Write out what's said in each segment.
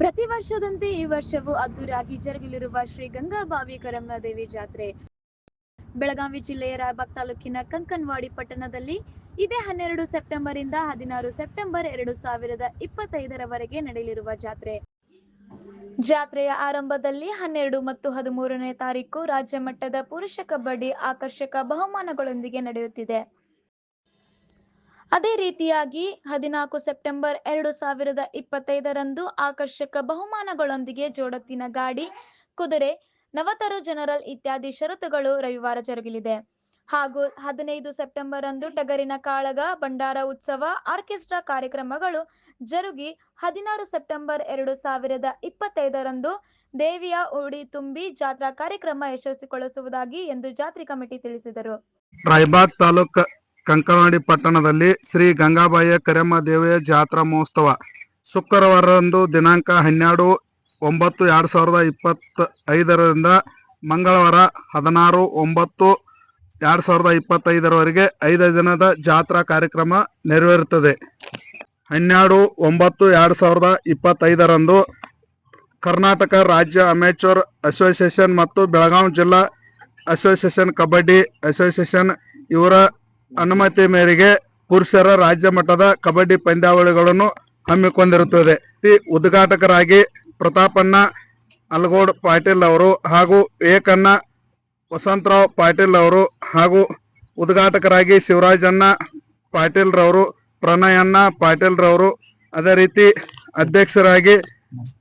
ಪ್ರತಿ ವರ್ಷದಂತೆ ಈ ವರ್ಷವೂ ಅದ್ದೂರಿಯಾಗಿ ಜರುಗಲಿರುವ ಶ್ರೀ ಗಂಗಾಬಾವಿ ಕರಮ್ಮ ದೇವಿ ಜಾತ್ರೆ. ಬೆಳಗಾವಿ ಜಿಲ್ಲೆಯ ರಾಯಬಾಗ್ ತಾಲೂಕಿನ ಕಂಕನ್ವಾಡಿ ಪಟ್ಟಣದಲ್ಲಿ ಇದೇ ಹನ್ನೆರಡು ಸೆಪ್ಟೆಂಬರ್ ಇಂದ ಹದಿನಾರು ಸೆಪ್ಟೆಂಬರ್ ಎರಡು ಸಾವಿರದ ಇಪ್ಪತ್ತೈದರವರೆಗೆ ನಡೆಯಲಿರುವ ಜಾತ್ರೆ. ಜಾತ್ರೆಯ ಆರಂಭದಲ್ಲಿ ಹನ್ನೆರಡು ಮತ್ತು ಹದಿಮೂರನೇ ತಾರೀಕು ರಾಜ್ಯ ಮಟ್ಟದ ಪುರುಷ ಕಬಡ್ಡಿ ಆಕರ್ಷಕ ಬಹುಮಾನಗಳೊಂದಿಗೆ ನಡೆಯುತ್ತಿದೆ. ಅದೇ ರೀತಿಯಾಗಿ ಹದಿನಾಲ್ಕು ಸೆಪ್ಟೆಂಬರ್ ಎರಡು ಸಾವಿರದ ಇಪ್ಪತ್ತೈದರಂದು ಆಕರ್ಷಕ ಬಹುಮಾನಗಳೊಂದಿಗೆ ಜೋಡತ್ತಿನ ಗಾಡಿ, ಕುದುರೆ, ನವತರು ಜನರಲ್ ಇತ್ಯಾದಿ ಷರತ್ತುಗಳು ರವಿವಾರ ಜರುಗಲಿದೆ. ಹಾಗೂ ಹದಿನೈದು ಸೆಪ್ಟೆಂಬರ್ ಅಂದು ಟಗರಿನ ಕಾಳಗ, ಭಂಡಾರ ಉತ್ಸವ, ಆರ್ಕೆಸ್ಟ್ರಾ ಕಾರ್ಯಕ್ರಮಗಳು ಜರುಗಿ ಹದಿನಾರು ಸೆಪ್ಟೆಂಬರ್ ಎರಡು ಸಾವಿರದ ಇಪ್ಪತ್ತೈದರಂದು ದೇವಿಯ ಉಡಿ ತುಂಬಿ ಜಾತ್ರಾ ಕಾರ್ಯಕ್ರಮ ಯಶಸ್ವಿಗೊಳಿಸುವುದಾಗಿ ಎಂದು ಜಾತ್ರೆ ಕಮಿಟಿ ತಿಳಿಸಿದರು. ರಾಯಬಾಗ್ ತಾಲೂಕ್ ಕಂಕನವಾಡಿ ಪಟ್ಟಣದಲ್ಲಿ ಶ್ರೀ ಗಂಗಾಬಾಯಿಯ ಕರೆಮ್ಮ ದೇವಿಯ ಜಾತ್ರಾ ಮಹೋತ್ಸವ. ಶುಕ್ರವಾರದಂದು ದಿನಾಂಕ ಹನ್ನೆರಡು ಒಂಬತ್ತು ಎರಡು ಸಾವಿರದ ಇಪ್ಪತ್ತ ಐದರಿಂದ ಮಂಗಳವಾರ ಹದಿನಾರು ಒಂಬತ್ತು ಎರಡು ಸಾವಿರದ ಇಪ್ಪತ್ತೈದರವರೆಗೆ ಐದು ದಿನದ ಜಾತ್ರಾ ಕಾರ್ಯಕ್ರಮ ನೆರವೇರುತ್ತದೆ. ಹನ್ನೆರಡು ಒಂಬತ್ತು ಎರಡು ಸಾವಿರದ ಇಪ್ಪತ್ತೈದರಂದು ಕರ್ನಾಟಕ ರಾಜ್ಯ ಅಮೇಚೂರ್ ಅಸೋಸಿಯೇಷನ್ ಮತ್ತು ಬೆಳಗಾವಿ ಜಿಲ್ಲಾ ಅಸೋಸಿಯೇಷನ್ ಕಬಡ್ಡಿ ಅಸೋಸಿಯೇಷನ್ ಇವರ ಅನುಮತಿ ಮೇರೆಗೆ ಪುರುಷರ ರಾಜ್ಯ ಮಟ್ಟದ ಕಬಡ್ಡಿ ಪಂದ್ಯಾವಳಿಗಳನ್ನು ಹಮ್ಮಿಕೊಂಡಿರುತ್ತದೆ. ಈ ಉದ್ಘಾಟಕರಾಗಿ ಪ್ರತಾಪಣ್ಣ ಅಲ್ಗೋಡ್ ಪಾಟೀಲ್ ಅವರು ಹಾಗೂ ಏಕಣ್ಣ ವಸಂತರಾವ್ ಪಾಟೀಲ್ ಅವರು ಹಾಗೂ ಉದ್ಘಾಟಕರಾಗಿ ಶಿವರಾಜಣ್ಣ ಪಾಟೀಲ್ ರವರು, ಪ್ರಣಯಣ್ಣ ಪಾಟೀಲ್ ರವರು, ಅದೇ ರೀತಿ ಅಧ್ಯಕ್ಷರಾಗಿ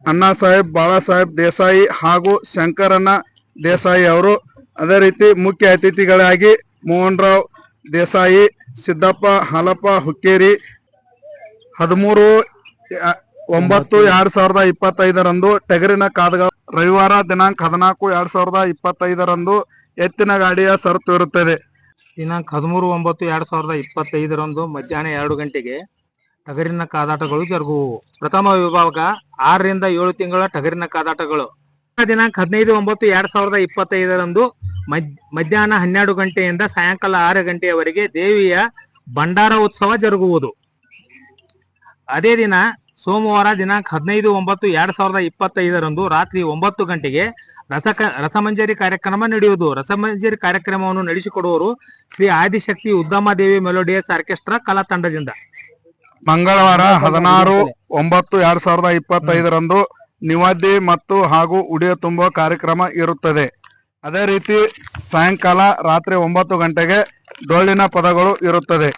ಅಣ್ಣಾ ಸಾಹೇಬ್ ಬಾಳಾ ಸಾಹೇಬ್ ದೇಸಾಯಿ ಹಾಗೂ ಶಂಕರಣ್ಣ ದೇಸಾಯಿ ಅವರು, ಅದೇ ರೀತಿ ಮುಖ್ಯ ಅತಿಥಿಗಳಾಗಿ ಮೋಹನ್ ರಾವ್ ದೇಸಾಯಿ, ಸಿದ್ದಪ್ಪ, ಹಾಲಪ್ಪ, ಹುಕ್ಕೇರಿ ಹದಿಮೂರು ಒಂಬತ್ತು, ಎರಡ್ ಸಾವಿರದ ಇಪ್ಪತ್ತೈದರಂದು ಟಗರಿನ ಕಾದಗ ರವಿವಾರ ದಿನಾಂಕ ಹದಿನಾಲ್ಕು, ಎರಡ್ ಸಾವಿರದ ಇಪ್ಪತ್ತೈದರಂದು ಎತ್ತಿನ ಗಾಡಿಯ ಸರತು ಇರುತ್ತದೆ. ದಿನಾಂಕ ಹದಿಮೂರು, ಒಂಬತ್ತು, ಎರಡ್ ಸಾವಿರದ ಇಪ್ಪತ್ತೈದರಂದು ಮಧ್ಯಾಹ್ನ ಎರಡು ಗಂಟೆಗೆ ಟಗರಿನ ಕಾದಾಟಗಳು ಜರುಗುವು. ಪ್ರಥಮ ವಿಭಾಗ ಆರರಿಂದ ಏಳು ತಿಂಗಳ ಟಗರಿನ ಕಾದಾಟಗಳು. ದಿನಾಂಕ ಹದಿನೈದು, ಒಂಬತ್ತು, ಎರಡ್ ಸಾವಿರದ ಇಪ್ಪತ್ತೈದರಂದು ಮಧ್ಯಾಹ್ನ ಹನ್ನೆರಡು ಗಂಟೆಯಿಂದ ಸಾಯಂಕಾಲ ಆರು ಗಂಟೆಯವರೆಗೆ ದೇವಿಯ ಭಂಡಾರ ಉತ್ಸವ ಜರುಗುವುದು. ಅದೇ ದಿನ ಸೋಮವಾರ ದಿನಾಂಕ ಹದಿನೈದು ಒಂಬತ್ತು ಎರಡ್ ಸಾವಿರದ ಇಪ್ಪತ್ತೈದರಂದು ರಾತ್ರಿ ಒಂಬತ್ತು ಗಂಟೆಗೆ ರಸಕ ರಸಮಂಜರಿ ಕಾರ್ಯಕ್ರಮ ನಡೆಯುವುದು. ರಸಮಂಜರಿ ಕಾರ್ಯಕ್ರಮವನ್ನು ನಡೆಸಿಕೊಡುವವರು ಶ್ರೀ ಆದಿಶಕ್ತಿ ಉದ್ದಮದೇವಿ ಮೆಲೋಡಿಯಸ್ ಆರ್ಕೆಸ್ಟ್ರಾ ಕಲಾ ತಂಡದಿಂದ ಮಂಗಳವಾರ ಹದಿನಾರು ಒಂಬತ್ತು ಎರಡ್ ಸಾವಿರದ ಇಪ್ಪತ್ತೈದರಂದು ನಿವಾದಿ ಮತ್ತು ಹಾಗೂ ಉಡಿಯ ತುಂಬುವ ಕಾರ್ಯಕ್ರಮ ಇರುತ್ತದೆ. ಅದೇ ರೀತಿ ಸಾಯಂಕಾಲ ರಾತ್ರಿ ಒಂಬತ್ತು ಗಂಟೆಗೆ ಡೊಳ್ಳಿನ ಪದಗಳು ಇರುತ್ತದೆ